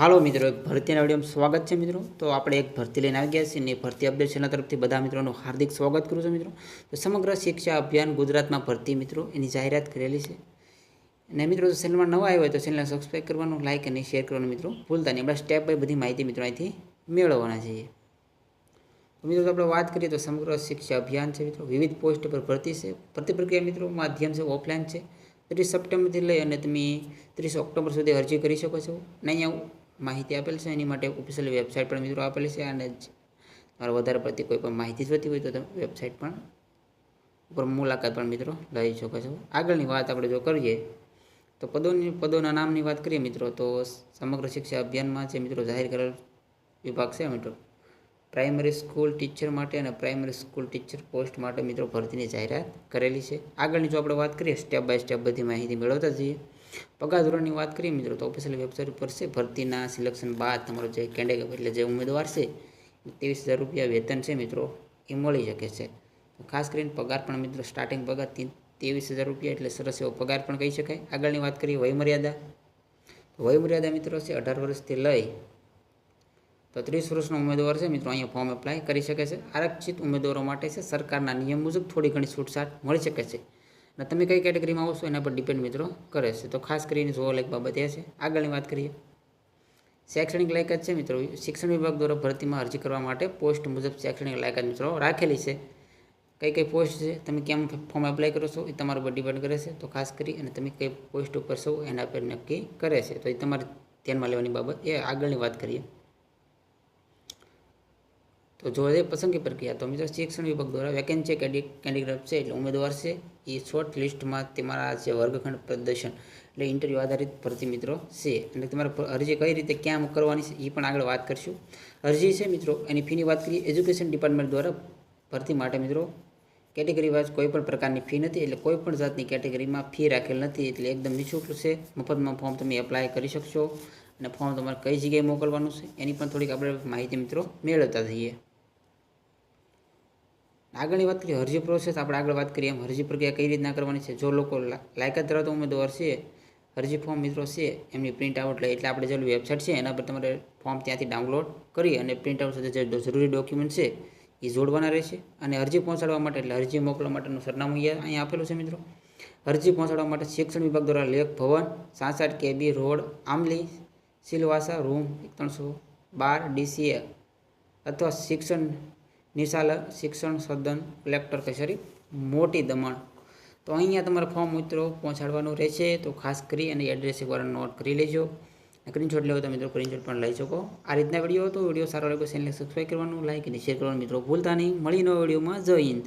હાલો મિત્રો ભરતીના વિડીયોમાં સ્વાગત છે મિત્રો. તો આપણે એક ભરતી લઈને આવી ગયા છીએ અને ભરતી અપડેટ ચેનલ તરફથી બધા મિત્રોનું હાર્દિક સ્વાગત કરું છું મિત્રો. તો સમગ્ર શિક્ષા અભિયાન ગુજરાતમાં ભરતી મિત્રો, એની જાહેરાત કરેલી છે. અને મિત્રો ચેનલમાં નવા આવ્યો હોય તો ચેનલને સબસ્ક્રાઈબ કરવાનું લાઇક અને શેર કરવાનું મિત્રો ભૂલતા નહીં. આપણે સ્ટેપ બાય બધી માહિતી મિત્રો અહીંથી મેળવવાના છીએ. તો મિત્રો આપણે વાત કરીએ તો સમગ્ર શિક્ષા અભિયાન છે મિત્રો, વિવિધ પોસ્ટ પર ભરતી છે. ભરતી પ્રક્રિયા મિત્રો માધ્યમ છે ઓફલાઈન છે. ત્રીસ સપ્ટેમ્બરથી લઈ અને તમે ત્રીસ ઓક્ટોબર સુધી અરજી કરી શકો છો. અને અહીંયા માહિતી આપેલ છે, એની માટે ઓફિશિયલ વેબસાઇટ પણ મિત્રો આપેલી છે અને તમારે વધારે પડતી કોઈ પણ માહિતી જોતી હોય તો તમે વેબસાઇટ પણ ઉપર મુલાકાત પણ મિત્રો લઈ શકો છો. આગળની વાત આપણે જો કરીએ તો પદોની, પદોના નામની વાત કરીએ મિત્રો, તો સમગ્ર શિક્ષા અભિયાનમાં છે મિત્રો જાહેર કરેલ વિભાગ છે મિત્રો, પ્રાઇમરી સ્કૂલ ટીચર માટે અને પ્રાઇમરી સ્કૂલ ટીચર પોસ્ટ માટે મિત્રો ભરતીની જાહેરાત કરેલી છે. આગળની જો આપણે વાત કરીએ સ્ટેપ બાય સ્ટેપ બધી માહિતી મેળવતા જઈએ. પગાર ધોરણની વાત કરીએ મિત્રો, તો ઓફિશિયલ વેબસાઇટ ઉપર છે, ભરતીના સિલેક્શન બાદ તમારો જે કેન્ડિડેટ એટલે જે ઉમેદવાર છે ત્રેવીસ હજાર રૂપિયા વેતન છે મિત્રો, એ મળી શકે છે. ખાસ કરીને પગાર પણ મિત્રો સ્ટાર્ટિંગ પગાર ત્રેવીસ હજાર રૂપિયા, એટલે સરસ એવો પગાર પણ કહી શકાય. આગળની વાત કરીએ વયમર્યાદા. વયમર્યાદા મિત્રો છે, અઢાર વર્ષથી લઈ, તો ત્રીસ વર્ષનો ઉમેદવાર છે મિત્રો, અહીંયા ફોર્મ એપ્લાય કરી શકે છે. આરક્ષિત ઉમેદવારો માટે છે, સરકારના નિયમ મુજબ થોડી ઘણી છૂટછાટ મળી શકે છે. અને તમે કઈ કેટેગરીમાં આવશો એના પર ડિપેન્ડ મિત્રો કરે છે. તો ખાસ કરીને જોવા લાયક બાબત એ છે. આગળની વાત કરીએ. શૈક્ષણિક લાયકાત છે મિત્રો. શિક્ષણ વિભાગ દ્વારા ભરતીમાં અરજી કરવા માટે પોસ્ટ મુજબ શૈક્ષણિક લાયકાત મિત્રો રાખેલી છે. કઈ કઈ પોસ્ટ છે? તમે કેમ ફોર્મ એપ્લાય કરો છો? એ તમારા પર ડિપેન્ડ કરે છે. તો ખાસ કરી અને તમે કઈ પોસ્ટ ઉપર છો એના પર નક્કી કરે છે. તો એ તમારે ધ્યાનમાં લેવાની બાબત એ. આગળની વાત કરીએ. તો જો એ પસંદગી પ્રક્રિયા, તો મિત્રો શિક્ષણ વિભાગ દ્વારા વેકેન્સી કેન્ડિડેટ છે એટલે ઉમેદવાર છે, એ શોર્ટ લિસ્ટમાં તમારા જે વર્ગખંડ પ્રદર્શન એટલે ઇન્ટરવ્યૂ આધારિત ભરતી મિત્રો છે. અને તમારે અરજી કઈ રીતે ક્યાં કરવાની છે એ પણ આગળ વાત કરીશું. અરજી છે મિત્રો, એની ફીની વાત કરીએ એજ્યુકેશન ડિપાર્ટમેન્ટ દ્વારા ભરતી માટે મિત્રો કેટેગરી વાઇઝ કોઈ પણ પ્રકારની ફી નથી, એટલે કોઈ પણ જાતની કેટેગરીમાં ફી રાખેલ નથી, એટલે એકદમ નિઃશુલ્ક છે. મફતમાં ફોર્મ તમે એપ્લાય કરી શકશો. અને ફોર્મ તમારે કઈ જગ્યાએ મોકલવાનું છે, એની પણ થોડીક આપણે માહિતી મિત્રો મેળવતા જઈએ. આગળની વાત કરીએ, અરજી પ્રોસેસ આપણે આગળ વાત કરીએ, એમ અરજી પ્રક્રિયા કઈ રીતના કરવાની છે, જો લોકો લાયકાત ધરાવતા ઉમેદવાર છે, અરજી ફોર્મ મિત્રો છે, એમની પ્રિન્ટ આઉટ લઈ એટલે આપણે જે વેબસાઇટ છે, એના પર તમારે ફોર્મ ત્યાંથી ડાઉનલોડ કરી અને પ્રિન્ટ આઉટ સાથે જે જરૂરી ડોક્યુમેન્ટ છે, એ જોડવાના રહેશે અને અરજી પહોંચાડવા માટે, એટલે અરજી મોકલવા માટેનું સરનામું અહીંયા આપેલું છે મિત્રો. અરજી પહોંચાડવા માટે શિક્ષણ વિભાગ દ્વારા લેખ ભવન સાસઠ KB road Amli Silvassa room ત્રણસો બાર, ડીસીએ અથવા શિક્ષણ નિશાલ શિક્ષણ સદન કલેક્ટર કચેરી મોટી દમણ. તો અહીંયા તમારે ફોર્મ મિત્રો પહોંચાડવાનું રહેશે, તો ખાસ કરી અને એડ્રેસ એકવાર નોટ કરી લેજો. સ્ક્રીનશોટ લેવો તો મિત્રો સ્ક્રીનશોટ પણ લઈ શકો. આ રીતના વીડિયો હતો. વીડિયો સારો લાગ્યો ચેનલને સબસ્ક્રાઈબ કરવાનું લાઈક અને શેર કરવાનું મિત્રો ભૂલતા નહીં. મળી નવા વિડીયોમાં જય હિન્દ.